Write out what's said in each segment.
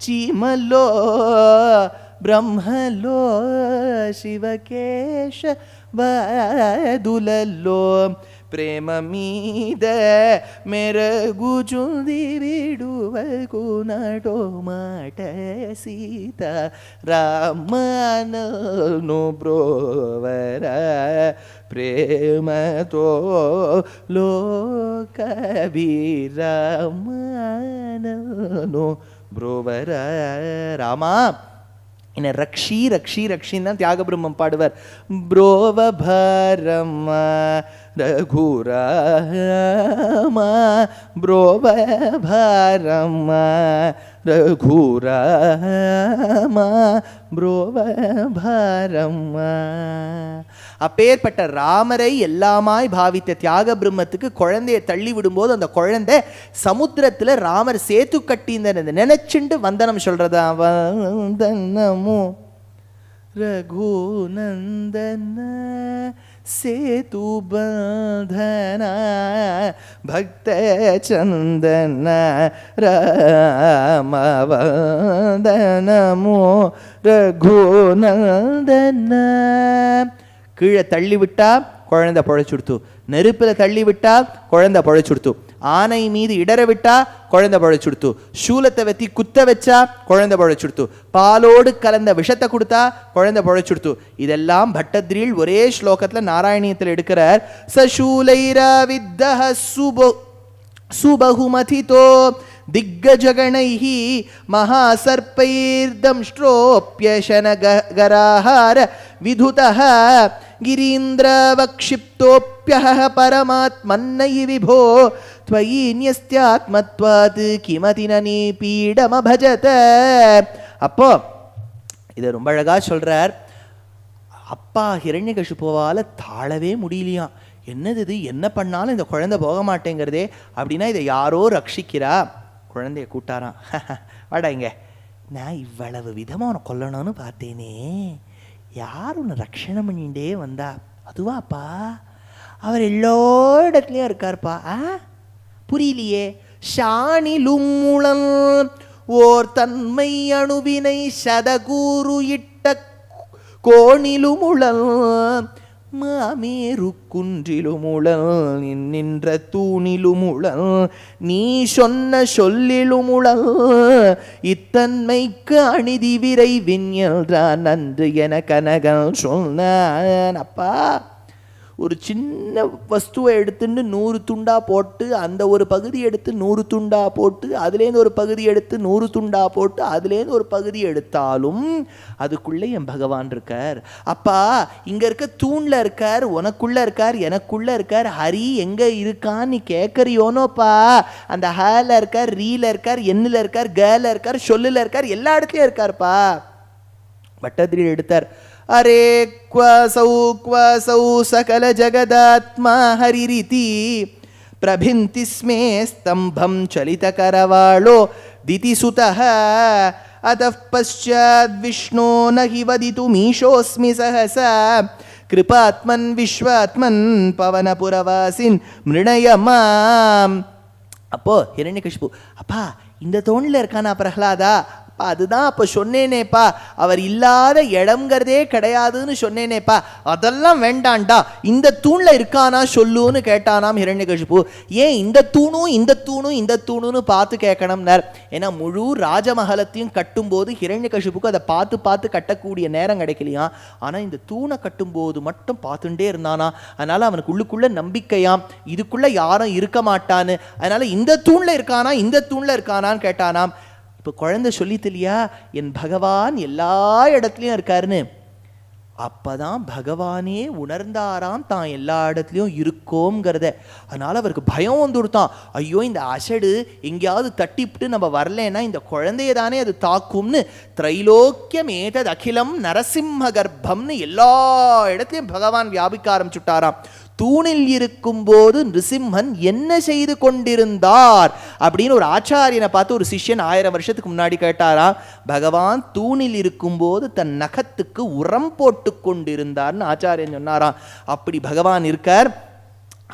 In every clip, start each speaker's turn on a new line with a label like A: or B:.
A: చీమలో బ్రహ్మలో శివకేశ వదులలో ప్రేమ మీద మెరగుచుంది విడువకు నటో మాట సీత రామను బ్రోవర ప్రేమతో లోకవి రామను புரோவர ராமா. என்னை ரக்ஷி ரக்ஷி ரக்ஷின்னு தான் தியாக பிரம்மம் பாடுவார். புரோவரம் ரகுராமா புரோவரம் ரகுராமா புரோவபாரம்மா. அப்பேற்பட்ட ராமரை எல்லாமாய் பாவித்த தியாக பிரம்மத்துக்கு குழந்தையை தள்ளி விடும்போது அந்த குழந்தை சமுத்திரத்தில் ராமர் சேத்து கட்டி நினைச்சுண்டு வந்தனம் சொல்றதா? வந்தனமோ? ரகுநந்தன. சேது பந்தன பக்த சந்தன ராம ரகுநந்தன. கீழே தள்ளி விட்டா குழந்தை பொழைச்சுடுத்து. நெருப்பில் தள்ளி விட்டா குழந்தை பொழைச்சுடுத்து. ஆனை மீது இடற விட்டா குழந்தை பழைச்சுடுத்து சூலத்தை வெத்தி குத்த வச்சா குழந்தை பழைச்சுடுத்து பாலோடு கலந்த விஷத்தை கொடுத்தா குழந்தை பழைச்சுடுத்து இதெல்லாம் பட்டத்ரியில் ஒரே ஸ்லோகத்துல நாராயணியத்தில் எடுக்கிறார் சசூலைரா வித்தஹ சுபோ सुबहुमथितो दिग्गजगणैः महासर्पैर्दंष्ट्रोऽप्यशनगराहार विधुतः गिरीन्द्रवक्षिप्तोऽप्यहः परमात्मन्नयि विभो துவயீன்யஸ்தியாத்மத்வாது கிமதினி பீடமபஜத அப்போ இதை ரொம்ப அழகா சொல்றார். அப்பா ஹிரண்ய கஷுப்புவால் தாழவே முடியலையாம் என்னது இது? என்ன பண்ணாலும் இந்த குழந்தை போக மாட்டேங்கிறதே. அப்படின்னா இதை யாரோ ரட்சிக்கிறா. குழந்தைய கூட்டாராம் வாடா இங்கே. நான் இவ்வளவு விதமாக உன்னை கொல்லணும்னு பார்த்தேனே. யார் உன்னை ரக்ஷணம் பண்ணிகிட்டே வந்தா? அதுவாப்பா? அவர் எல்லோ இடத்துலையும் இருக்கார்ப்பா. ஆ? புரியலையே? ஷானிலும் ஓர் தன்மை அணுவினை சதகூறு இட்ட கோணிலுமுழல் மாமேரு குன்றிலுமுழல் நின்ற தூணிலுமுழல் நீ சொன்ன சொல்லிலுமுழல் இத்தன்மைக்கு அணிதி விரைவின் என்றான் நன்று என கனகன் சொன்னான் அப்பா! ஒரு சின்ன வஸ்துவை எடுத்துன்னு நூறு துண்டாக போட்டு அந்த ஒரு பகுதி எடுத்து நூறு துண்டாக போட்டு அதுலேருந்து ஒரு பகுதி எடுத்து நூறு துண்டாக போட்டு அதுலேருந்து ஒரு பகுதி எடுத்தாலும் அதுக்குள்ளே என் பகவான் இருக்கார். அப்பா இங்கே இருக்க தூணில் இருக்கார் உனக்குள்ளே இருக்கார் எனக்குள்ளே இருக்கார் ஹரி எங்கே இருக்கான்னு நீ கேட்குறியோனோப்பா அந்த ஹேல இருக்கார் ரீல இருக்கார் எண்ணில் இருக்கார் கேல இருக்கார் சொல்லில் இருக்கார் எல்லா இடத்துலையும் இருக்கார்ப்பா. பட்டதிரியில் எடுத்தார். ಅರೆ ಕ್ವಸೌ ಕ್ವಸೌ ಸಕಲ ಜಗದಾತ್ಮ ಹರಿರಿತಿ ಪ್ರಭಿಂತಿ ಸ್ಮೇ ಸ್ತಂಭಂ ಚಲಿತಕರವಾಳೋ ದಿತಿಸುತಃ ಅತಃ ಪಶ್ಚಾದ್ ವಿಷ್ಣೋ ನ ಹಿ ವದಿತು ಮೀಶೋಸ್ಮಿ ಸಹಸ ಕೃಪಾತ್ಮನ್ ವಿಶ್ವಾತ್ಮನ್ ಪವನಪುರವಾಸಿನ್ மிருணய மாம் அப்போது ஹிரண்யகஷ்பு அப்பா இந்த தோணியில் இருக்கானா பிரஹ்லாதா அதுதான் அப்போ சொன்னேனேப்பா. அவர் இல்லாத இடம்ங்கிறதே கிடையாதுன்னு சொன்னேனேப்பா. அதெல்லாம் வேண்டாண்டா. இந்த தூணில் இருக்கானா சொல்லுன்னு கேட்டானாம் ஹிரண்யகசிபு. ஏன் இந்த தூணும் இந்த தூணும் இந்த தூணுன்னு பார்த்து கேட்கணும்னார் ஏன்னா முழு ராஜமஹலத்தையும் கட்டும்போது ஹிரண்யகசிபுக்கு அதை பார்த்து பார்த்து கட்டக்கூடிய நேரம் கிடைக்கலையாம் ஆனால் இந்த தூணை கட்டும்போது மட்டும் பார்த்துட்டே இருந்தானா. அதனால் அவனுக்கு உள்ளுக்குள்ளே நம்பிக்கையாம். இதுக்குள்ளே யாரும் இருக்க மாட்டான்னு. அதனால் இந்த தூணில் இருக்கானா இந்த தூணில் இருக்கானான்னு கேட்டானாம். இப்போ குழந்தை சொல்லித் இல்லையா என் பகவான் எல்லா இடத்துலையும் இருக்காருன்னு. அப்போதான் பகவானே உணர்ந்தாராம் தான் எல்லா இடத்துலையும் இருக்கோங்கிறத அதனால் அவருக்கு பயம் வந்துடுத்தான் ஐயோ இந்த அசடு எங்கேயாவது தட்டிவிட்டு நம்ம வரலன்னா இந்த குழந்தைய தானே அது தாக்கும்னு. திரைலோக்கியம் ஏதது அகிலம் நரசிம்ம கர்ப்பம்னு எல்லா இடத்துலையும் பகவான் வியாபிக்க ஆரம்பிச்சுட்டாராம். தூணில் இருக்கும்போது நிருசிம்மன் என்ன செய்து கொண்டிருந்தார் அப்படின்னு ஒரு ஆச்சாரியனை பார்த்து ஒரு சிஷ்யன் ஆயிரம் வருஷத்துக்கு முன்னாடி கேட்டாராம் பகவான் தூணில் இருக்கும்போது தன் நகத்துக்கு உரம் போட்டு கொண்டிருந்தார்னு ஆச்சாரியன் சொன்னாராம். அப்படி பகவான் இருக்கார்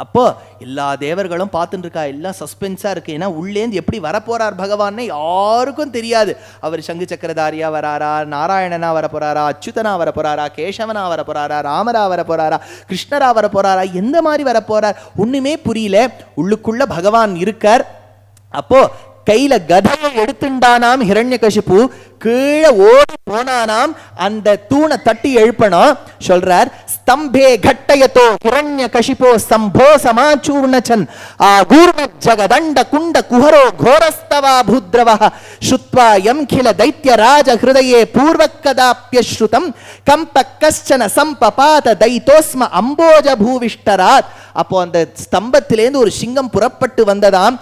A: அப்போ எல்லா தேவர்களும் பார்த்துட்டு இருக்கா எல்லாம் சஸ்பென்ஸாக இருக்கு. ஏன்னா உள்ளேந்து எப்படி வரப்போறார் பகவான்னு யாருக்கும் தெரியாது. அவர் சங்கு சக்கரதாரியா வராரா? நாராயணனா வர போறாரா அச்சுதனா வர போறாரா கேசவனா வர போறாரா ராமரா வர போறாரா கிருஷ்ணரா வர போறாரா எந்த மாதிரி வர போறார் ஒண்ணுமே புரியல. உள்ளுக்குள்ள பகவான் இருக்கார். அப்போ கையில கதையை எடுத்துண்டானாம் ஹிரண்யகசிபு கீழே ஓடி போனானாம். அந்த தூணை தட்டி எழுப்பணும் சொல்றார் ஸ்தம்பே கட்டயத்தோ கிரண்ய கஷிப்போ ஸ்தம்போ சமாச்சூர்ணச்சன். ஆ கூர்ம ஜகதண்ட குண்ட குஹரோ கோரஸ்தவா பூத்ரவா சுத்வா எம் கில தைத்திய ராஜ ஹிருதயே பூர்வக்கதாப்பியஸ்ருதம் கம்ப கஷ்டன சம்பபாத தைத்தோஸ்ம அம்போஜ பூவிஷ்டராத். அப்போ அந்த ஸ்தம்பத்திலேருந்து ஒரு சிங்கம் புறப்பட்டு வந்ததாம்.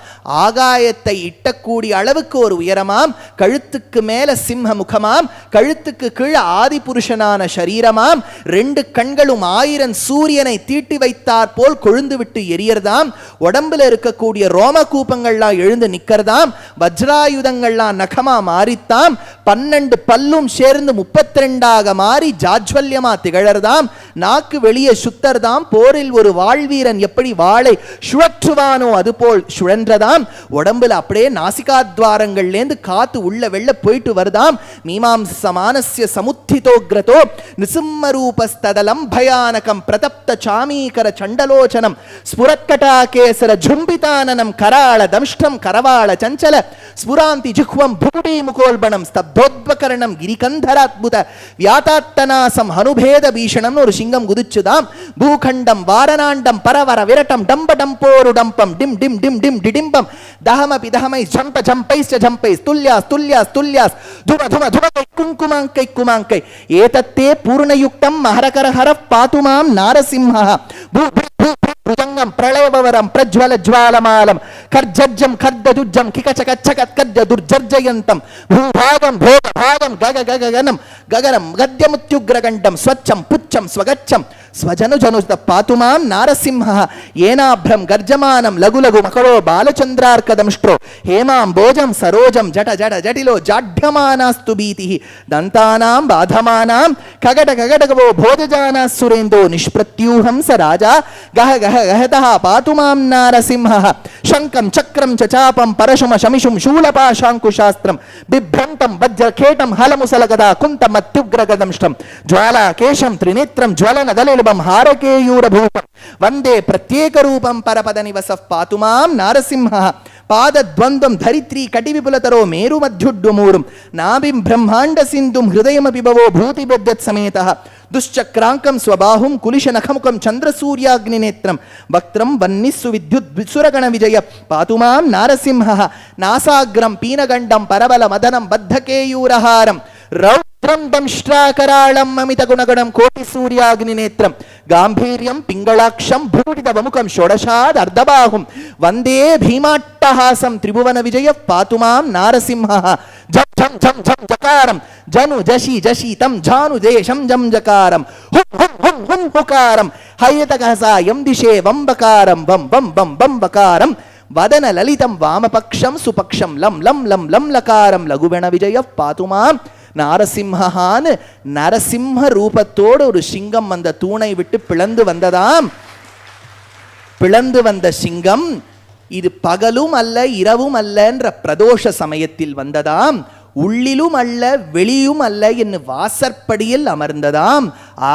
A: ஆகாயத்தை இட்டக்கூடிய அளவுக்கு ஒரு உயரமாம். கழுத்துக்கு மேல சிம்ம முகமாம் கழுத்துக்கு கீழே ஆதி புருஷனான சரீரமாம் ரெண்டு கண்களும் ஆயிரம் சூரியனை தீட்டி வைத்தார் போல் கொழுந்து விட்டு எரியறதாம். உடம்புல இருக்கக்கூடிய ரோம கூப்பங்கள்லாம் எழுந்து நிக்கிறதாம். வஜ்ராயுதங்கள்லாம் நகமா மாறித்தாம். பன்னெண்டு பல்லும் சேர்ந்து முப்பத்தி ரெண்டாக மாறி ஜாஜ்வல்யமா திகழறதாம். நாக்கு வெளியே சுத்தர்தாம் போரில் ஒரு வாழ்வீரன் எப்படி வாளை சுழற்றுவானோ அதுபோல் சுழன்றதாம். உடம்புல அப்படியே நாசிகாத்வாரங்கள்லேருந்து காத்து உள்ள வெளில போயிட்டு வருது வருதாம் மீமாம்சமானஸ்ய சமுத்திதோக்ரதோ நிசிம்மரூபஸ்ததலம் பயானகம் பிரதப்த சாமீகர சண்டலோச்சனம் ஸ்புரத்கட்டாகேசர ஜும்பிதானனம் கராள தம்ஷ்டம் கரவாள சஞ்சல ஸ்புராந்தி ஜுஹ்வம் புகுடி முகோல்பணம் ஸ்தப்தோத்வகரணம் கிரிகந்தராத்புத வியாதாத்தனாசம் அனுபேத பீஷணம்னு ஒரு சிங்கம் குதிச்சுதாம். பூகண்டம் வாரணாண்டம் பரவர விரட்டம் டம்ப டம்போரு டம்பம் டிம் டிம் டிம் டிம் டிடிம்பம். தஹமபி தஹமை ஜம்ப ஜம்பைஸ்ச ஜம்பைஸ் துல்யாஸ் துல்யாஸ் துல்யாஸ் ధుమ ధుమ ధుమ కుంకుమాంకై కుమాంకై. ఏతత్తే పూర్ణయుక్తం మహరకర హర పాతుమాం నారసింహ. భూ భుజంగం ప్రళయవరం ప్రజ్వల జ్వాలమాలం. ఖర్జర్జం ఖర్దదుర్జం కికచకచ్చకర్జ దుర్జర్జయంతం భూభాగం భోగ భాగం గగ గగగనం గగనం గద్యముత్యుగ్రగండం స్వచ్ఛం పుచ్చం స్వగచ్చం. స్వజను జనుత పాతుమాం నారసింహ ఏనాభ్రం గర్జమానం లఘులఘు మకరో బాలచంద్రార్కదంష్ట్రో హేమాం భోజం సరోజం జట జట జటిలో జాఢ్యమానాస్తు భీతి దంతానాం బాధమానాం కగట కగటగవో భోజజానా సురేందో నిష్ప్రత్యూహం స రాజా గహ గహ గహత పాతుమాం నారసింహ శంకం చక్రం చచాపం పరశుమ శమిషుం శూలపాశాంకుశాస్త్రం బిభ్రంతం వజ్రఖేటం హలముసలగదా కుంతమత్యుగ్రగదంష్టం జ్వాలా కేశం త్రినేత్రం జ్వలన దళిలు దలిలుబం హారకేయూరభూపం. వందే ప్రత్యేక రూపం పరపద నివస పాతుమాం నారసింహ. పాదద్వంద్వం ధరిత్రీ కటివిపులతరో మేరుమధ్యుడ్డుమూరుం నాభిం బ్రహ్మాండ సింధుం హృదయమపిభవో భవో సమేత దుశ్చక్రాంకం స్వబాహుం కులిశనఖముఖం చంద్రసూర్యాగ్నినేత్రం. వక్త్రం వన్నిస్సు విద్యుత్ విసురగణ విజయ పాతుమాం నారసింహ. నాసాగ్రం పీనగండం పరబల మదనం బద్ధకేయూరహారం. రౌ నేత్రం దంష్ట్రాకరాళం అమిత గుణగణం కోటి సూర్యాగ్ని నేత్రం. గాంభీర్యం పింగళాక్షం భూడితముఖం షోడశాద్ అర్ధబాహుం. వందే భీమాట్టహాసం త్రిభువన విజయ పాతుమాం నారసింహ. జం జం జం జం జకారం. జను జషి తం జాను దేశం జం జకారం. హుం హుం హుం హుం హుకారం. హయతగహసాయం దిశే వంబకారం వం వం వం వంబకారం వదన లలితం వామపక్షం సుపక్షం లం లం లం లం లకారం. లఘువెణ విజయ పాతుమాం நாரசிம்ஹான்னு நரசிம்ம ரூபத்தோடு ஒரு சிங்கம் அந்த தூணை விட்டு பிளந்து வந்ததாம். பிளந்து வந்த சிங்கம் இது பகலும் அல்ல இரவும் அல்லன்ற பிரதோஷ சமயத்தில் வந்ததாம். உள்ளிலும் அல்ல வெளியும் அல்ல என்று வாசற்படியில் அமர்ந்ததாம்.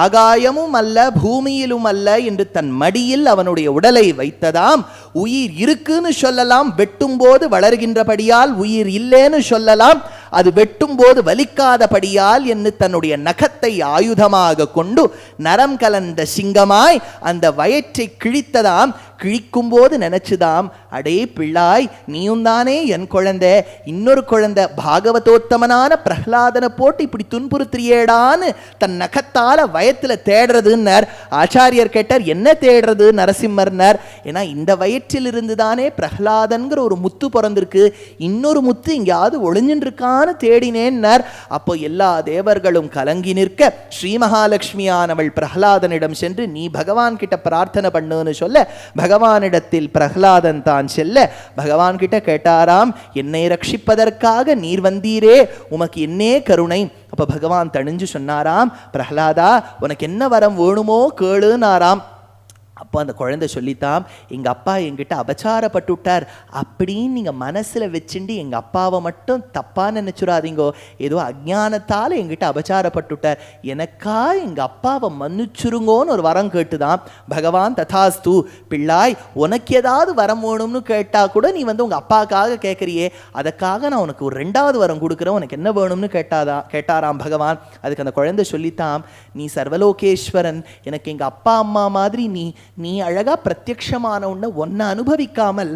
A: ஆகாயமும் அல்ல பூமியிலும் அல்ல என்று தன் மடியில் அவனுடைய உடலை வைத்ததாம். உயிர் இருக்குன்னு சொல்லலாம் வெட்டும்போது வளர்கின்றபடியால் உயிர் இல்லைன்னு சொல்லலாம். அது வெட்டும்போது வலிக்காதபடியால் என்று தன்னுடைய நகத்தை ஆயுதமாக கொண்டு நரம் கலந்த சிங்கமாய் அந்த வயிற்றை கிழித்ததாம் கிழிக்கும் போது நினைச்சுதாம் அடே பிள்ளாய் நீயும் தானே என் குழந்தை. இன்னொரு குழந்தை பாகவதோத்தமனான பிரஹ்லாதனை போட்டு இப்படி துன்புறுத்திரியேடான்னு தன் நகத்தால வயத்துல தேடுறதுன்னார். ஆச்சாரியர் கேட்டார் என்ன தேடுறது நரசிம்மர்னார்? ஏன்னா இந்த வயிற்றில் இருந்து தானே பிரஹ்லாதன்கிற ஒரு முத்து பிறந்திருக்கு. இன்னொரு முத்து எங்கேயாவது ஒளிஞ்சுட்டு இருக்கான்னு தேடினேன்னார். அப்போ எல்லா தேவர்களும் கலங்கி நிற்க ஸ்ரீ மகாலட்சுமியானவள் பிரஹ்லாதனிடம் சென்று நீ பகவான் கிட்ட பிரார்த்தனை பண்ணுன்னு சொல்ல பகவானிடத்தில் பிரஹ்லாதன் தான் செல்ல பகவான் கிட்ட கேட்டாராம் என்னை ரட்சிப்பதற்காக நீர் வந்தீரே உமக்கு என்னே கருணை. அப்ப பகவான் தணிஞ்சு சொன்னாராம் பிரஹ்லாதா உனக்கு என்ன வரம் வேணுமோ கேளுனாராம். அப்போ அந்த குழந்தை சொல்லித்தான் எங்கள் அப்பா என்கிட்ட அபச்சாரப்பட்டுவிட்டார் அப்படின்னு நீங்கள் மனசில் வச்சுண்டு எங்கள் அப்பாவை மட்டும் தப்பாக நினச்சிடாதீங்கோ ஏதோ அஜானத்தால் என்கிட்ட அபச்சாரப்பட்டுவிட்டார் எனக்கா எங்கள் அப்பாவை மன்னிச்சுருங்கோன்னு ஒரு வரம் கேட்டுதான் பகவான் ததாஸ்து பிள்ளாய் உனக்கு ஏதாவது வரம் வேணும்னு கேட்டால் கூட நீ வந்து உங்கள் அப்பாவுக்காக கேட்குறியே அதுக்காக நான் உனக்கு ஒரு ரெண்டாவது வரம் கொடுக்குறேன். உனக்கு என்ன வேணும்னு கேட்டாதா கேட்டாராம் பகவான். அதுக்கு அந்த குழந்தை சொல்லித்தான் நீ சர்வலோகேஸ்வரன். எனக்கு எங்கள் அப்பா அம்மா மாதிரி நீ நீ அழகாக பிரத்யக்ஷமான உடனே ஒன்றை அனுபவிக்காமல்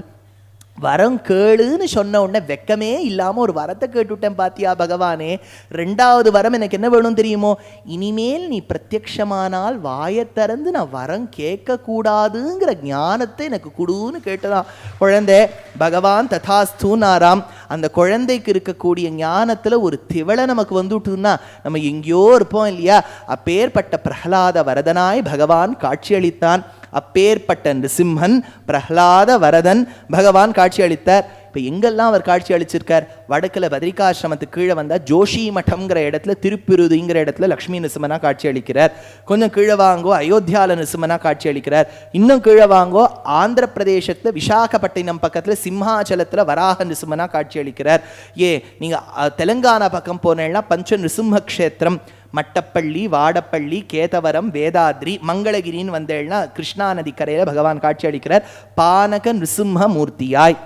A: வரம் கேளுன்னு சொன்ன உடனே வெக்கமே இல்லாமல் ஒரு வரத்தை கேட்டுவிட்டேன் பாத்தியா பகவானே. ரெண்டாவது வரம் எனக்கு என்ன வேணும் தெரியுமோ? இனிமேல் நீ பிரத்யக்ஷமானால் வாயை திறந்து நான் வரம் கேட்கக்கூடாதுங்கிற ஞானத்தை எனக்கு கொடுன்னு கேட்டதான். குழந்தை பகவான் ததாஸ்தூனாராம் அந்த குழந்தைக்கு இருக்கக்கூடிய ஞானத்தில் ஒரு திவளை நமக்கு வந்துட்டுன்னா நம்ம எங்கேயோ இருப்போம் இல்லையா? அப்பேற்பட்ட பிரகலாத வரதனாய் பகவான் காட்சியளித்தான். அப்பேற்பட்ட நிருசிம்மன் பிரஹ்லாத வரதன் பகவான் காட்சி அளித்தார். இப்போ எங்கெல்லாம் அவர் காட்சி அளிச்சிருக்கார்? வடக்கில் பத்ரிகாசிரமத்துக்கு கீழே வந்தால் ஜோஷி மட்டம்ங்கிற இடத்துல திருப்பிருதுங்கிற இடத்துல லக்ஷ்மி நிசுமனா காட்சி அளிக்கிறார். கொஞ்சம் கீழே வாங்கோ அயோத்தியால நிசுமனா காட்சி அளிக்கிறார். இன்னும் கீழே வாங்கோ ஆந்திர பிரதேசத்தில் விசாகப்பட்டினம் பக்கத்தில் சிம்ஹாச்சலத்தில் வராக நிசுமனா காட்சி அளிக்கிறார். ஏ நீங்கள் தெலுங்கானா பக்கம் போனேன்னா பஞ்ச நிருசிம்ம க்ஷேத்திரம். மட்டப்பள்ளி வாடப்பள்ளி கேதவரம் வேதாத்ரி மங்களகிரின்னு வந்தேன்னா கிருஷ்ணா நதி கரையில் பகவான் காட்சி அளிக்கிறார். பானக நிருசிம்ம மூர்த்தியாய்.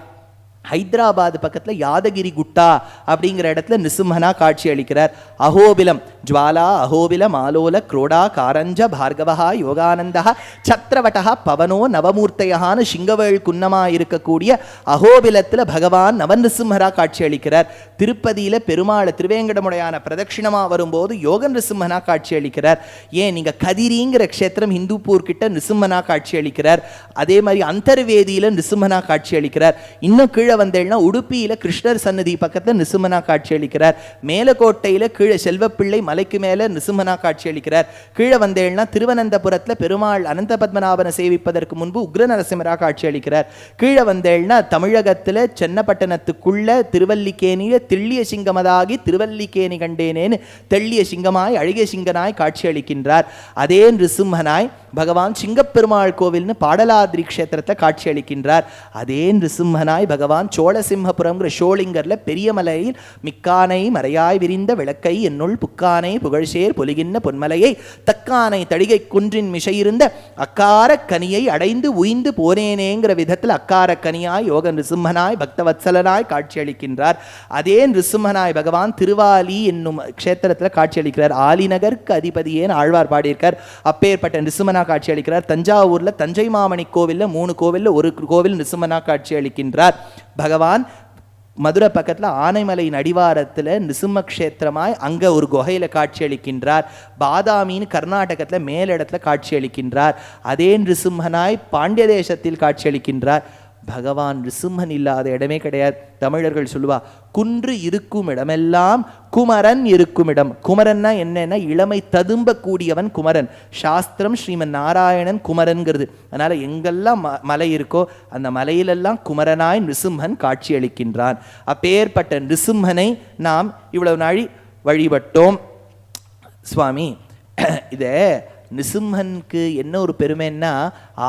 A: ஹைதராபாத் பக்கத்தில் யாதகிரி குட்டா அப்படிங்கிற இடத்துல நிருசிம்மனா காட்சி அளிக்கிறார். அகோபிலம் ஜுவாலா அகோபில மாலோல குரோடா காரஞ்ச பார்கவஹா யோகானந்தா சத்திரவட்டா பவனோ நவமூர்த்தையான சிங்கவேள் குன்னமா இருக்கக்கூடிய அகோபிலத்தில் பகவான் நவநிருசிம்மரா காட்சி அளிக்கிறார் திருப்பதியில் பெருமாள் திருவேங்கடமுடையான பிரதட்சிணமாக வரும்போது யோக நிருசிம்மனா காட்சி அளிக்கிறார் ஏன் நீங்கள் கதிரிங்கிற க்ஷேத்திரம் ஹிந்துப்பூர் கிட்ட நிருசிம்மனா காட்சி அளிக்கிறார் அதே மாதிரி அந்தர்வேதியில் நிருசிம்மனா காட்சி அளிக்கிறார் இன்னும் கீழே வந்தேன்னா உடுப்பியில் கிருஷ்ணர் சன்னதி பக்கத்தில் நிருசிம்மனா காட்சி அளிக்கிறார் மேலக்கோட்டையில் கீழே செல்வப்பிள்ளை மலைக்கு மேலே நிருசிம்மனா காட்சி அளிக்கிறார். கீழே வந்தேன்னா திருவனந்தபுரத்தில் பெருமாள் அனந்த பத்மநாபனை சேவிப்பதற்கு முன்பு உக்ர நரசிம்மரா காட்சி அளிக்கிறார். கீழே வந்தேன்னா தமிழகத்தில் சென்னப்பட்டணத்துக்குள்ள திருவல்லிக்கேணியில் தெள்ளிய சிங்கமதாகி திருவல்லிக்கேணி கண்டேனேன்னு தெள்ளிய சிங்கமாய் அழகிய சிங்கனாய் காட்சி அளிக்கின்றார். அதே நிருசிம்மனாய் பகவான் சிங்கப்பெருமாள் கோவில்னு பாடலாதிரி க்ஷேத்திரத்தை காட்சி அளிக்கின்றார். அதே நிருசிம்மனாய் பகவான் சோழசிம்மபுரம்ங்கிற ஷோலிங்கர்ல பெரிய மலையில் மிக்கானை மறையாய் விரிந்த விளக்கை என்னுள் புக்கானை புகழ்சேர் பொலிகின்ற பொன்மலையை தக்கானை தடிகை குன்றின் மிசையிருந்த அக்கார கனியை அடைந்து உயிந்து போனேனேங்கிற விதத்தில் அக்கார கனியாய் யோக நிருசிம்மனாய் பக்தவத்சலனாய் காட்சியளிக்கின்றார். அதே நிருசிம்மனாய் பகவான் திருவாலி என்னும் க்ஷேத்திரத்தில் காட்சியளிக்கிறார். ஆலிநகருக்கு அதிபதியேன்னு ஆழ்வார் பாடியிருக்கார். அப்பேற்பட்ட நிருசிம்மனா காட்சி அளிக்கிறார் தஞ்சாவூர்ல தஞ்சை மாமணி கோவிலில் மூணு கோவிலில் ஒரு கோவில் நிருசிம்மனா காட்சி அளிக்கின்றார் பகவான் மதுரை பக்கத்தில் ஆனைமலையின் அடிவாரத்தில் நிருசிம்ம க்ஷேத்திரமாய் அங்கே ஒரு குகையில் காட்சி அளிக்கின்றார் பாதாமின்னு கர்நாடகத்தில் மேலிடத்தில் காட்சி அளிக்கின்றார் அதே நிருசிம்மனாய் பாண்டிய தேசத்தில் காட்சி அளிக்கின்றார் பகவான் நிருசிம்மன் இல்லாத இடமே கிடையாது. தமிழர்கள் சொல்லுவா குன்று இருக்கும் இடமெல்லாம் குமரன் இருக்கும் இடம். குமரன்னா என்னன்னா இளமை ததும்ப கூடியவன் குமரன். சாஸ்திரம் ஸ்ரீமன் நாராயணன் குமரன்கிறது. அதனால எங்கெல்லாம் ம மலை இருக்கோ அந்த மலையிலெல்லாம் குமரனாய் நிருசிம்மன் காட்சி அளிக்கின்றான் அப்பேற்பட்ட நிருசிம்மனை நாம் இவ்வளவு நாழி வழிபட்டோம். சுவாமி இதே நிருசிம்மனுக்கு என்ன ஒரு பெருமைன்னா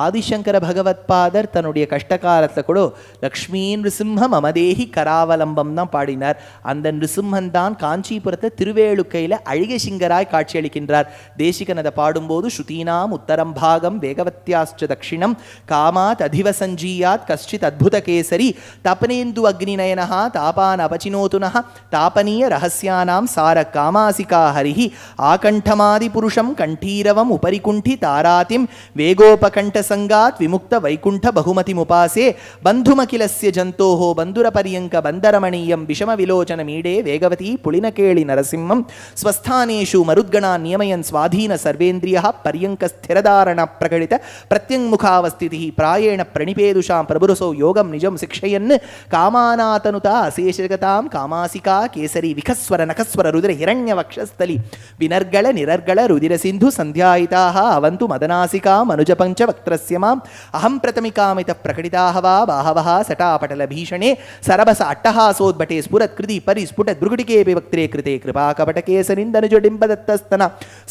A: ஆதிசங்கர பகவத்பாதர் தன்னுடைய கஷ்டகாலத்தில் கூட லக்ஷ்மீ நிருசிம்ம மமதேகி கராவலம்பம் தான் பாடினார். அந்த நிருசிம்மன் தான் காஞ்சிபுரத்தை திருவேலுக்கையில் அழகிய சிங்கராய் காட்சியளிக்கின்றார். தேசிகன் அதை பாடும்போது ஸ்ருதீனாம் உத்தரம் பாகம் வேகவத்தியாஸ்ட தட்சிணம் காமாத் அதிவ சஞ்சீயாத் கஷ்டித் அத்புத கேசரி தபனேந்து அக்னிநயனஹா தாபான் அபச்சினோதுனா தாபனீய ரகசியானாம் சார காமாசிகா ஹரிஹி ஆகண்டமாதி புருஷம் கண்டீரவம் உபரிகுண்டி தாராதிம் வேகோபகண்ட కపటసంగాత్ విముక్త వైకుంఠ బహుమతి ముపాసే. బహుమతిముపాసే జంతోహో బంధుర పర్యంక బందరమణీయం విషమ విలోచన మీడే వేగవతి పుళినకేళి నరసింహం. స్వస్థానేషు మరుద్గణా నియమయన్ స్వాధీన సర్వేంద్రియ పర్యంక స్థిరధారణ ప్రకటిత ప్రత్యంగుఖావస్థితి ప్రాయేణ ప్రణిపేదుషాం ప్రభురసో యోగం నిజం శిక్షయన్. కామానాతనుత అశేషగతాం కామాసికా కేసరి విఖస్వర నఖస్వర రుదిర హిరణ్యవక్షస్థలి. వినర్గళ నిరర్గళ రుదిర సింధు సంధ్యాయిత అవంతు మదనాసికా మనుజపంచ तत्रस्य माम् अहं प्रथमिकामितः प्रकटिताः वा बाहवः सटापटलभीषणे सरभस अट्टहासोद्भटे स्फुरत्कृति परिस्फुटदृगुटिकेऽपि वक्त्रे कृते कृपाकपटकेसनिन्दनुजडिम्बदत्तस्तन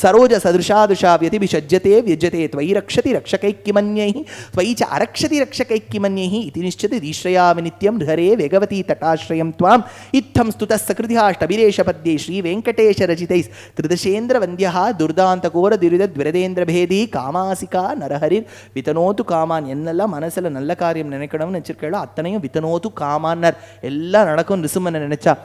A: सरोजसदृशादृशा व्यतिभिषज्यते व्यज्यते त्वयि रक्षति रक्षकैः किमन्यैः त्वयि च अरक्षति रक्षकैः किमन्यैः इति निश्चिति रीश्रयामि नित्यं हरे वेगवती तटाश्रयं त्वाम् इत्थं स्तुतः सकृतिहाष्टभिरेशपद्ये श्रीवेङ्कटेशरचितैस्त्रिदशेन्द्रवन्द्यः दुर्दान्तकोरदुरिदद्विरदेन्द्रभेदी कामासिका नरहरिर् வித்தனோத்து காமான் என்னெல்லாம் மனசுல நல்ல காரியம் நினைக்கணும்னு வச்சிருக்கோ அத்தனையும் வித்தனோத்து காமான்னர். எல்லாம் நடக்கும் நிசுமனை நினைச்சா?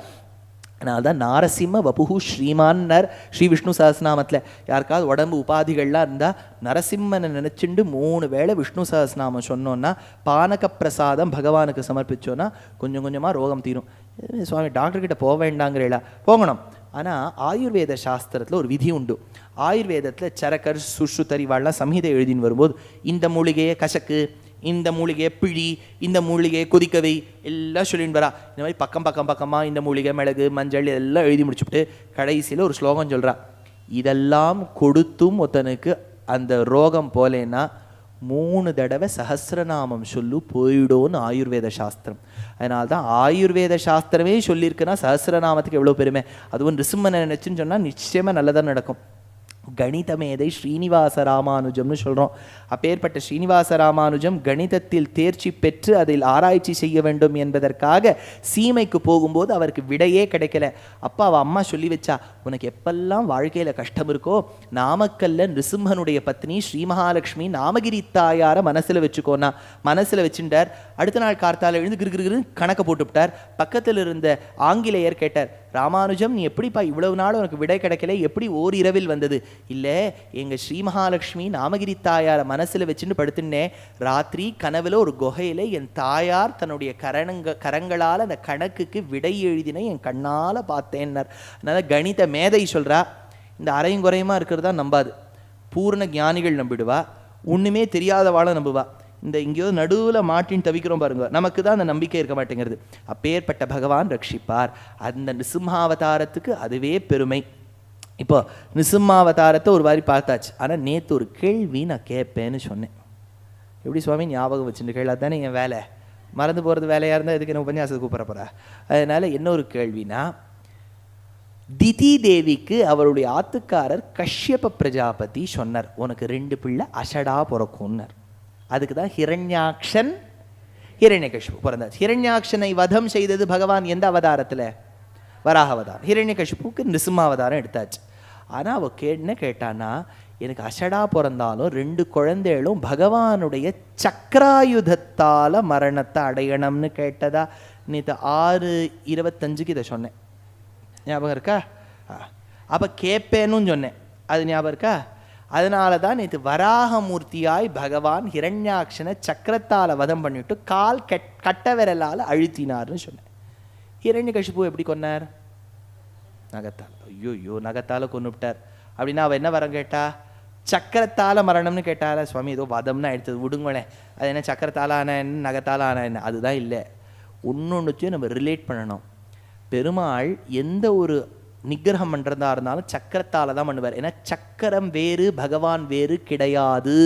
A: அதனால தான் நாரசிம்ம வபுகு ஸ்ரீமான்னர். ஸ்ரீ விஷ்ணு சஹஸ்நாமத்தில் யாருக்காவது உடம்பு உபாதிகள்லாம் இருந்தால் நரசிம்மனை நினச்சிண்டு மூணு வேளை விஷ்ணு சஹஸ்நாமம் சொன்னோன்னா பானக பிரசாதம் பகவானுக்கு சமர்ப்பிச்சோன்னா கொஞ்சம் கொஞ்சமாக ரோகம் தீரும். சுவாமி டாக்டர்கிட்ட போக வேண்டாங்கிறீங்களா போகணும் ஆனால் ஆயுர்வேத சாஸ்திரத்தில் ஒரு விதி உண்டு. ஆயுர்வேதத்தில் சரக்கர் சுஷு இவாள்லாம் சம்ஹிதை எழுதின்னு வரும்போது இந்த மூலிகையை கசக்கு இந்த மூலிகையை பிழி இந்த மூலிகையை கொதிக்கவை எல்லாம் சொல்லின்னு வரா. இந்த மாதிரி பக்கம் பக்கம் பக்கமாக இந்த மூலிகை மிளகு மஞ்சள் எல்லாம் எழுதி முடிச்சுட்டு கடைசியில் ஒரு ஸ்லோகம் சொல்கிறா இதெல்லாம் கொடுத்தும் ஒருத்தனுக்கு அந்த ரோகம் போலேன்னா மூணு தடவை சஹஸ்ரநாமம் சொல்லு போயிடும்னு ஆயுர்வேத சாஸ்திரம். அதனால தான் ஆயுர்வேத சாஸ்திரமே சொல்லியிருக்குன்னா சஹசிரநாமத்துக்கு எவ்வளோ பெருமை? அதுவும் ரிசுமனை நினச்சுன்னு சொன்னால் நிச்சயமாக நல்லதாக நடக்கும். கணித மேதை ஸ்ரீனிவாச ராமானுஜம்னு சொல்கிறோம் அப்பேற்பட்ட ஸ்ரீனிவாச ராமானுஜம் கணிதத்தில் தேர்ச்சி பெற்று அதில் ஆராய்ச்சி செய்ய வேண்டும் என்பதற்காக சீமைக்கு போகும்போது அவருக்கு விடையே கிடைக்கல. அப்பா அவள் அம்மா சொல்லி வச்சா உனக்கு எப்பெல்லாம் வாழ்க்கையில் கஷ்டம் இருக்கோ நாமக்கல்ல நிருசிம்மனுடைய பத்னி ஸ்ரீ மகாலட்சுமி நாமகிரி தாயார மனசில் வச்சுக்கோனா மனசில் வச்சுட்டார். அடுத்த நாள் கார்த்தால எழுந்து கிரு கிரு கணக்கை போட்டுவிட்டார் பக்கத்தில் இருந்த ஆங்கிலேயர் கேட்டார் ராமானுஜம் நீ எப்படிப்பா இவ்வளவு நாள் உனக்கு விடை கிடைக்கல? எப்படி ஓர் இரவில் வந்தது? இல்லை எங்கள் ஸ்ரீ மகாலட்சுமி நாமகிரி தாயாரை மனசில் வச்சுன்னு படுத்துனேன் ராத்திரி கனவுல ஒரு குகையில என் தாயார் தன்னுடைய கரணங்க கரங்களால் அந்த கணக்குக்கு விடை எழுதின என் கண்ணால் பார்த்தேன்னார். அதனால் கணித மேதை சொல்றா இந்த அரையும் குறையுமா இருக்கிறதா நம்பாது. பூர்ண ஞானிகள் நம்பிடுவா ஒண்ணுமே தெரியாதவாளை நம்புவா. இந்த எங்கேயோ நடுவில் மாட்டின்னு தவிக்கிறோம் பாருங்க நமக்கு தான் அந்த நம்பிக்கை இருக்க மாட்டேங்கிறது. அப்பேற்பட்ட பகவான் ரட்சிப்பார். அந்த நிசிம்மாவதாரத்துக்கு அதுவே பெருமை. இப்போ நிசிம்மாவதாரத்தை ஒரு வாரி பார்த்தாச்சு. ஆனால் நேற்று ஒரு கேள்வி நான் கேட்பேன்னு சொன்னேன். எப்படி சுவாமி ஞாபகம் வச்சுட்டு கேள்வி தானே என் வேலை. மறந்து போகிறது வேலையாக இருந்தால் எதுக்கு என்ன உபன்யாசத்துக்கு கூப்பிட போகிறா அதனால என்ன ஒரு கேள்வினா திதி தேவிக்கு அவருடைய ஆத்துக்காரர் கஷ்யப பிரஜாபதி சொன்னார். உனக்கு ரெண்டு பிள்ளை அஷடா பிறக்கும்னார். அதுக்கு தான் ஹிரண்யாக்ஷன் ஹிரண்யகஷ்பு பிறந்தாச்சு ஹிரண்யாக்ஷனை வதம் செய்தது பகவான் எந்த அவதாரத்தில்? வராக அவதாரம் ஹிரண்யகஷ்புக்கு நிருசிம்மாவதாரம் எடுத்தாச்சு. ஆனால் அவள் கேட்டுன்னு கேட்டானா எனக்கு அஷடா பிறந்தாலும் ரெண்டு குழந்தைகளும் பகவானுடைய சக்கராயுதத்தால் மரணத்தை அடையணும்னு கேட்டதா? நேற்று ஆறு இருபத்தஞ்சுக்கு இதை சொன்னேன். ஞாபகம் இருக்கா? அப்போ கேட்பேன்னு சொன்னேன். அது ஞாபகம் இருக்கா? அதனால தான் நேற்று வராகமூர்த்தியாய் பகவான் ஹிரண்யாட்சனை சக்கரத்தால் வதம் பண்ணிவிட்டு கால் கெட் கட்ட விரலால் அழுத்தினார்னு சொன்னேன். ஹிரண்யகசிபு எப்படி கொன்னார்? நகத்தால். ஐயோ ஐயோ நகத்தால் கொன்னுவிட்டார் அப்படின்னா அவள் என்ன வரம் கேட்டா? சக்கரத்தால மரணம்னு கேட்டால சுவாமி ஏதோ வதம்னா எடுத்தது விடுங்களேன். அது என்ன சக்கரத்தால ஆன என்ன நகத்தால ஆன என்ன? அதுதான் இல்லை. ஒன்னொன்றுத்தையும் நம்ம ரிலேட் பண்ணணும். பெருமாள் எந்த ஒரு நிகிரகம் பண்ணுறதா இருந்தாலும் சக்கரத்தால தான் பண்ணுவார். ஏன்னா சக்கரம் வேறு பகவான் வேறு கிடையாது.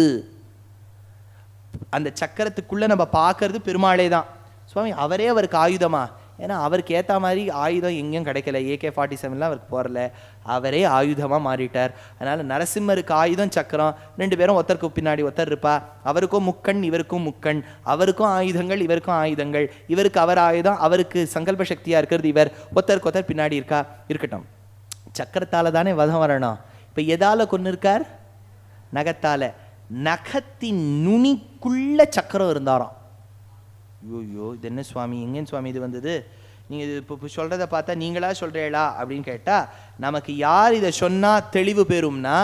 A: அந்த சக்கரத்துக்குள்ள நம்ம பார்க்கறது பெருமாளே தான். சுவாமி அவரே அவருக்கு ஆயுதமா? ஏன்னா அவருக்கு ஏற்ற மாதிரி ஆயுதம் எங்கேயும் கிடைக்கல. ஏகே ஃபார்ட்டி செவன்லாம் அவருக்கு போகிறல அவரே ஆயுதமாக மாறிட்டார். அதனால் நரசிம்மருக்கு ஆயுதம் சக்கரம் ரெண்டு பேரும் ஒருத்தருக்கு பின்னாடி ஒருத்தர் இருப்பா. அவருக்கும் முக்கண் இவருக்கும் முக்கண். அவருக்கும் ஆயுதங்கள் இவருக்கும் ஆயுதங்கள். இவருக்கு அவர் ஆயுதம் அவருக்கு சங்கல்ப சக்தியாக இருக்கிறது இவர். ஒருத்தருக்கு ஒருத்தர் பின்னாடி இருக்கா இருக்கட்டும். சக்கரத்தால் தானே வதம் வரணும். இப்போ எதால் கொண்டு இருக்கார்? நகத்தால். நகத்தின் நுனிக்குள்ள சக்கரம் இருந்தாராம். ஐயோ இது என்ன சுவாமி? எங்கேன்னு சுவாமி இது வந்தது? நீங்கள் இது இப்போ சொல்கிறத பார்த்தா நீங்களா சொல்கிறீங்களா அப்படின்னு கேட்டால் நமக்கு யார் இதை சொன்னால் தெளிவு பெறும்னா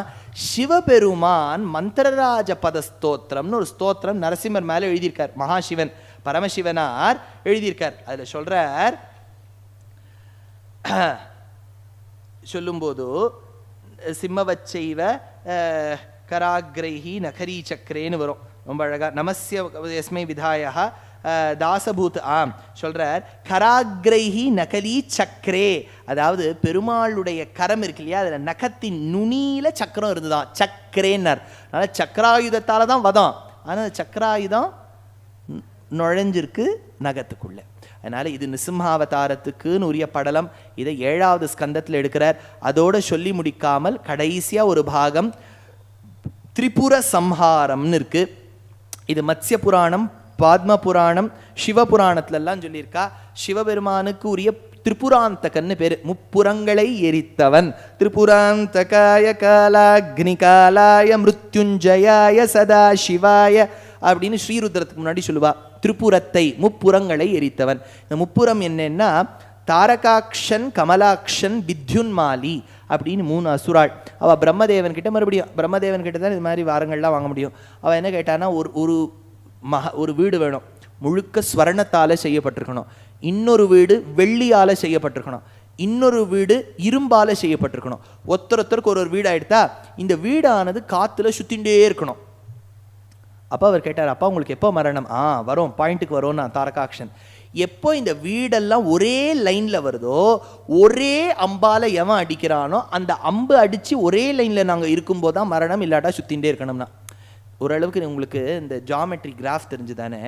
A: சிவபெருமான் மந்திரராஜ பத ஸ்தோத்திரம்னு ஒரு ஸ்தோத்திரம் நரசிம்மர் மேலே எழுதியிருக்கார். மகாசிவன் பரமசிவனார் எழுதியிருக்கார். அதில் சொல்கிறார் சொல்லும்போது சிம்மவச்சைவ கராக்ரைஹி நகரி சக்கரேன்னு வரும். ரொம்ப அழகாக நமசிய எஸ்மை விதாயா தாசபூத் ஆம் சொல்கிறார் கராக்ரைஹி நகலி சக்கரே அதாவது பெருமாளுடைய கரம் இருக்கு இல்லையா? அதில் நகத்தின் நுனியில் சக்கரம் இருந்துதான். சக்கரேன்னர் அதனால் சக்கராயுதத்தால் தான் வதம். ஆனால் அந்த சக்கராயுதம் நுழைஞ்சிருக்கு நகத்துக்குள்ளே. அதனால் இது நிசிம்ஹாவதாரத்துக்குன்னு உரிய படலம். இதை ஏழாவது ஸ்கந்தத்தில் எடுக்கிறார். அதோட சொல்லி முடிக்காமல் கடைசியாக ஒரு பாகம் திரிபுர சம்ஹாரம்னு இருக்குது இது மத்ய புராணம் பாத்ம புராணம் சிவபுராணத்துலலாம் சொல்லியிருக்கா சிவபெருமானுக்கு உரிய திரிபுராந்தகன்னு பேர். முப்புறங்களை எரித்தவன். திரிபுராந்தகாய காலாக்னிகாலாய மிருத்யுஞ்சயாய சதா சிவாய அப்படின்னு ஸ்ரீருத்ரத்துக்கு முன்னாடி சொல்லுவா. திரிபுரத்தை முப்புறங்களை எரித்தவன். இந்த முப்புறம் என்னன்னா தாரகாக்ஷன் கமலாக்ஷன் வித்யுன்மாலி அப்படின்னு மூணு அசுராள். அவள் பிரம்மதேவன் கிட்ட மறுபடியும் பிரம்மதேவன் கிட்ட தான் இது மாதிரி வாரங்கள்லாம் வாங்க முடியும். அவள் என்ன கேட்டான்னா ஒரு ஒரு மக ஒரு வீடு வேணும். முழுக்க ஸ்வரணத்தால் செய்யப்பட்டிருக்கணும். இன்னொரு வீடு வெள்ளியால் செய்யப்பட்டிருக்கணும். இன்னொரு வீடு இரும்பால் செய்யப்பட்டிருக்கணும். ஒருத்தருக்கு ஒரு ஒரு வீடு ஆயிடுத்தா இந்த வீடானது காற்றுல சுற்றிகிட்டே இருக்கணும். அப்போ அவர் கேட்டார் அப்பா உங்களுக்கு எப்போ மரணம்? ஆ வரும். பாயிண்ட்டுக்கு வரும் நான் தாரகாக்ஷன். எப்போ இந்த வீடெல்லாம் ஒரே லைனில் வருதோ ஒரே அம்பால் எவன் அடிக்கிறானோ அந்த அம்பு அடித்து ஒரே லைனில் நாங்கள் இருக்கும்போது தான் மரணம் இல்லாட்டா சுற்றிகிட்டே இருக்கணும்னா. ஓரளவுக்கு உங்களுக்கு இந்த ஜாமெட்ரி கிராஃப் தெரிஞ்சு தானே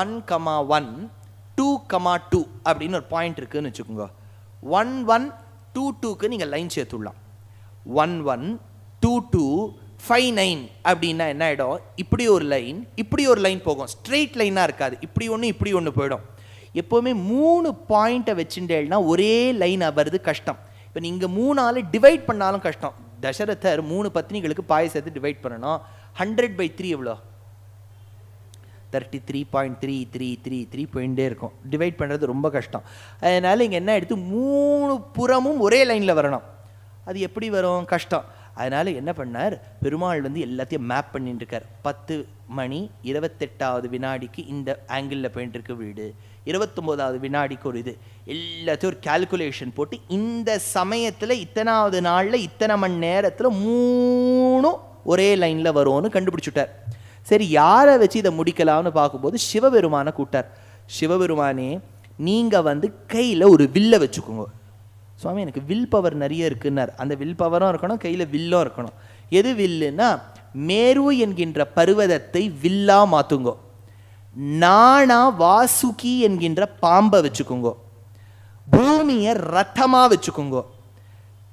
A: one comma one two comma two அப்படின்னு ஒரு பாயிண்ட் இருக்குன்னு வச்சுக்கோங்க. ஒன் ஒன் டூ டூக்கு நீங்கள் லைன் சேர்த்துடலாம். One one two two five nine அப்படின்னா என்ன ஆகிடும் இப்படி ஒரு லைன் இப்படி ஒரு லைன் போகும். ஸ்ட்ரெயிட் லைனாக இருக்காது. இப்படி ஒன்று இப்படி ஒன்று போயிடும். எப்போவுமே மூணு பாயிண்ட்டை வச்சுட்டேன்னா ஒரே லைன் வருது கஷ்டம். இப்போ நீங்கள் மூணால் டிவைட் பண்ணாலும் கஷ்டம். தசரதர் மூணு பத்னிகளுக்கு பாயசத்தை டிவைட் பண்ணணும். ஹண்ட்ரட் பை த்ரீ எவ்வளோ? Thirty three point three three three three போயிட்டே இருக்கும். டிவைட் பண்ணுறது ரொம்ப கஷ்டம். அதனால் இங்கே என்ன எடுத்து மூணு புறமும் ஒரே லைனில் வரணும். அது எப்படி வரும்? கஷ்டம். அதனால் என்ன பண்ணார்? பெருமாள் வந்து எல்லாத்தையும் மேப் பண்ணிட்டு இருக்கார் பத்து மணி இருபத்தெட்டாவது வினாடிக்கு இந்த ஆங்கிளில் போயிட்டு இருக்கு வீடு. இருபத்தொம்போதாவது வினாடிக்கு ஒரு இது. எல்லாத்தையும் ஒரு கால்குலேஷன் போட்டு இந்த சமயத்தில் இத்தனாவது நாளில் இத்தனை மணி நேரத்தில் மூணும் ஒரே லைனில் வரும்னு கண்டுபிடிச்சுட்டார். சரி யாரை வச்சு இதை முடிக்கலாம்னு பார்க்கும்போது சிவபெருமானை கூட்டார் சிவபெருமானே நீங்கள் வந்து கையில் ஒரு வில்லை வச்சுக்கோங்க. சுவாமி எனக்கு வில் பவர் நிறைய இருக்குன்னார். அந்த வில் பவரும் இருக்கணும் கையில் வில்லும் இருக்கணும். எது வில்லுன்னா மேரு என்கின்ற பருவதத்தை வில்லா மாற்றுங்கோ நானா வாசுகி என்கின்ற பாம்பை வச்சுக்கோங்க. பூமியை ரத்தமாக வச்சுக்கோங்க.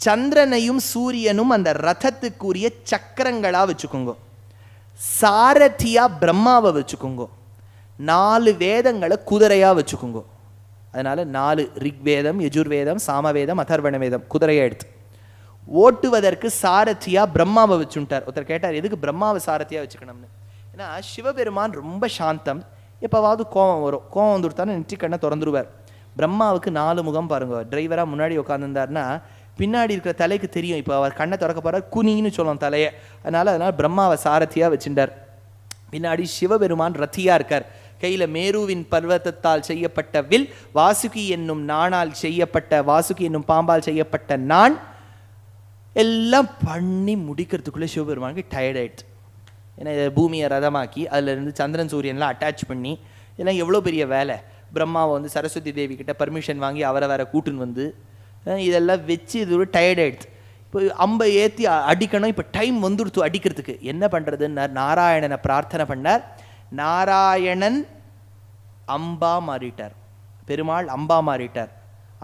A: சந்திரனையும் சூரியனும் அந்த ரதத்துக்குரிய சக்கரங்களாக வச்சுக்கோங்க. சாரதியாக பிரம்மாவை வச்சுக்கோங்க. நாலு வேதங்களை குதிரையாக வச்சுக்கோங்க. அதனால் நாலு ரிக்வேதம் யஜுர்வேதம் சாமவேதம் அதர்வண வேதம் குதிரையை எடுத்து. ஓட்டுவதற்கு சாரதியாக பிரம்மாவை வச்சுட்டார். ஒருத்தர் கேட்டார் எதுக்கு பிரம்மாவை சாரதியாக வச்சுக்கணும்னு? ஏன்னா சிவபெருமான் ரொம்ப சாந்தம். எப்போவாவது கோவம் வரும். கோவம் வந்துருத்தானே நெற்றி கண்ணை திறந்துருவார். பிரம்மாவுக்கு நாலு முகம் பாருங்க. டிரைவராக முன்னாடி உட்காந்துருந்தாருன்னா பின்னாடி இருக்கிற தலைக்கு தெரியும். இப்போ அவர் கண்ணை திறக்க போகிறார் குனின்னு சொல்லும் தலையை. அதனால் அதனால் பிரம்மாவை சாரதியாக வச்சுட்டார் பின்னாடி சிவபெருமான் ரத்தியாக இருக்கார். கையில் மேருவின் பர்வத்தத்தால் செய்யப்பட்ட வில் வாசுகி என்னும் நாணால் செய்யப்பட்ட வாசுகி என்னும் பாம்பால் செய்யப்பட்ட நான் எல்லாம் பண்ணி முடிக்கிறதுக்குள்ளே சிவபெருமானுக்கு டயர்ட் ஆயிடுச்சு. ஏன்னா இதை பூமியை ரதமாக்கி அதுலேருந்து சந்திரன் சூரியன்லாம் அட்டாச் பண்ணி இதெல்லாம் எவ்வளோ பெரிய வேலை. பிரம்மாவை வந்து சரஸ்வதி தேவி கிட்ட பர்மிஷன் வாங்கி அவரை வேற கூட்டுன்னு வந்து இதெல்லாம் வச்சு இது ஒரு டயர்ட் இப்போ அம்பை ஏற்றி அடிக்கணும். இப்போ டைம் வந்துடுத்து அடிக்கிறதுக்கு. என்ன பண்ணுறதுன்னு நாராயணனை பிரார்த்தனை பண்ணார். நாராயணன் அம்பா மாறிட்டார். பெருமாள் அம்பா மாறிட்டார்.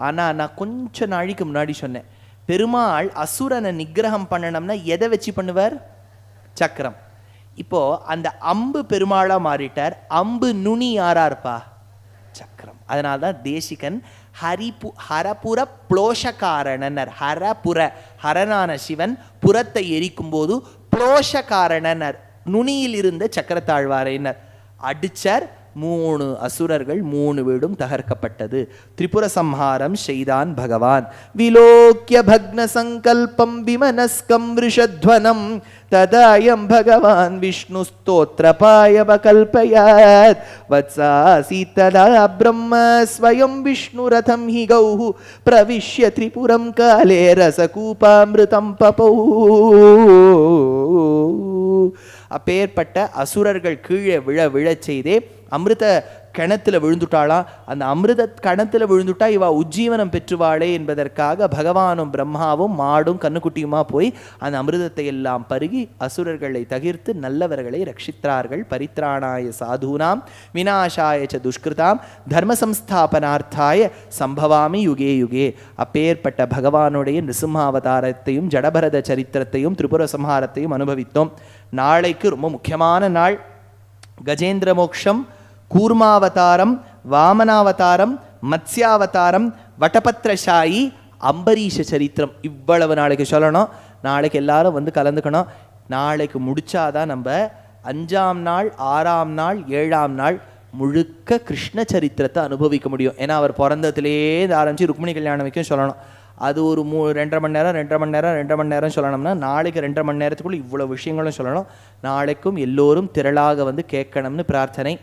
A: ஆனால் நான் கொஞ்ச நாளைக்கு முன்னாடி சொன்னேன். பெருமாள் அசுரனை நிகிரகம் பண்ணணும்னா எதை வச்சு பண்ணுவார்? சக்கரம். இப்போ அந்த அம்பு பெருமாளா மாறிட்டார். அம்பு நுனி யாரா இருப்பா? சக்கரம். அதனால தான் தேசிகன் ஹரிபு ஹரபுர புளோஷகாரணனர். ஹரபுர ஹரனான சிவன் புறத்தை எரிக்கும் போது புளோஷகாரணனர். நுனியில் இருந்த சக்கரத்தாழ்வாரையினர். அடிச்சர் மூணு அசுரர்கள் மூணு வீடும் தகர்க்கப்பட்டது. திரிபுர சம்ஹாரம் செய்தான் பகவான் விலோக்கிய பக்ன சங்கல்பம் விமனஸ்கம் ரிஷத்வனம் ததாயம் பகவான் விஷ்ணு ஸ்தோத்திரபாயவ கல்பயாத் வத்சாசி ததா பிரம்ம ஸ்வயம் விஷ்ணு ரதம் ஹி கௌஹு பிரவிஷ்ய திரிபுரம் காலே ரசகூபாமிருதம் பபௌ அப்பேற்பட்ட அசுரர்கள் கீழே விழ விழச் செய்தே அமிர்த கிணத்துல விழுந்துட்டாளா? அந்த அமிர்த கணத்துல விழுந்துட்டா இவா உஜ்ஜீவனம் பெற்றுவாளே என்பதற்காக பகவானும் பிரம்மாவும் மாடும் கண்ணுக்குட்டியுமா போய் அந்த அமிர்தத்தை எல்லாம் பருகி அசுரர்களை தகிர்த்து நல்லவர்களை ரட்சித்தார்கள். பரித்ராணாய சாதுனாம் வினாசாய ச துஷ்கிருதாம் தர்ம சம்ஸ்தாபனார்த்தாய சம்பவாமி யுகே யுகே. அப்பேற்பட்ட பகவானுடைய நிருசிம்மாவதாரத்தையும் ஜடபரத சரித்திரத்தையும் திரிபுர சம்ஹாரத்தையும் அனுபவித்தோம். நாளைக்கு ரொம்ப முக்கியமான நாள். கஜேந்திர மோக்ஷம் கூர்மாவதாரம் வாமனாவதாரம் மத்ஸ்யாவதாரம் வட்டபத்திரசாயி அம்பரீஷ சரித்திரம். இவ்வளவு நாளைக்கு சொல்லணும். நாளைக்கு எல்லாரும் வந்து கலந்துக்கணும். நாளைக்கு முடிச்சாதான் நம்ம அஞ்சாம் நாள் ஆறாம் நாள் ஏழாம் நாள் முழுக்க கிருஷ்ண சரித்திரத்தை அனுபவிக்க முடியும். ஏன்னா அவர் பிறந்ததுலேயே ஆரம்பித்து ருக்மிணி கல்யாணம் வரைக்கும் சொல்லணும். அது ஒரு மூ ரெண்டரை மணி நேரம் ரெண்டரை மணி நேரம் ரெண்டரை மணி நேரம் சொல்லணும்னா நாளைக்கு ரெண்டரை மணி நேரத்துக்குள்ள இவ்வளோ விஷயங்களும் சொல்லணும். நாளைக்கும் எல்லோரும் திரளாக வந்து கேட்கணும்னு பிரார்த்தனை.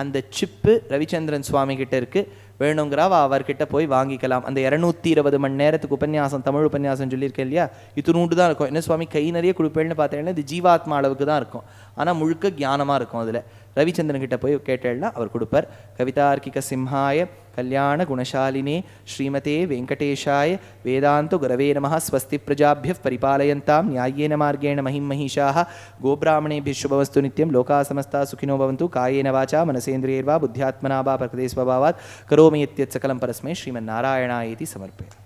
A: அந்த சிப்பு ரவிச்சந்திரன் சுவாமி கிட்ட இருக்கு. வேணுங்கிறவ அவர்கிட்ட போய் வாங்கிக்கலாம். அந்த இரநூத்தி இருபது மணி நேரத்துக்கு உபன்யாசம் தமிழ் உபன்யாசம் சொல்லியிருக்கேன் இல்லையா? இத்தினூண்டு தான் இருக்கும். என்ன சுவாமி கை நிறைய கொடுப்பேன்னு பார்த்தீங்கன்னா இது ஜீவாத்மா அளவுக்கு தான் இருக்கும். ஆனால் முழுக்க ஞானமாக இருக்கும் அதில். ரவிச்சந்திரன் கிட்ட போய் கேட்டேன்னா அவர் கொடுப்பார் கவிதார்க்கிக சிம்ஹாய கல்யாண குணசாலினே ஸ்ரீமதே வெங்கடேஷாய வேதாந்த குரவே நம ஸ்வஸ்தி பிரஜாபிய பரிபாலயந்தாம் நியாயேன மார்கேண மஹிம் மகிஷாக கோபிராமணேபி சுபவஸ்து நித்தியம் லோகா சமஸ்தா சுகினோ பவந்து காயேன வாச்சா மனசேந்திரியர்வா புத்தியாத்மனா வா பிரகதேஸ்வபாவாத் கரோமி இத்தியத் சகலம் பரஸ்மே ஸ்ரீமன் நாராயணா இது சமர்ப்பே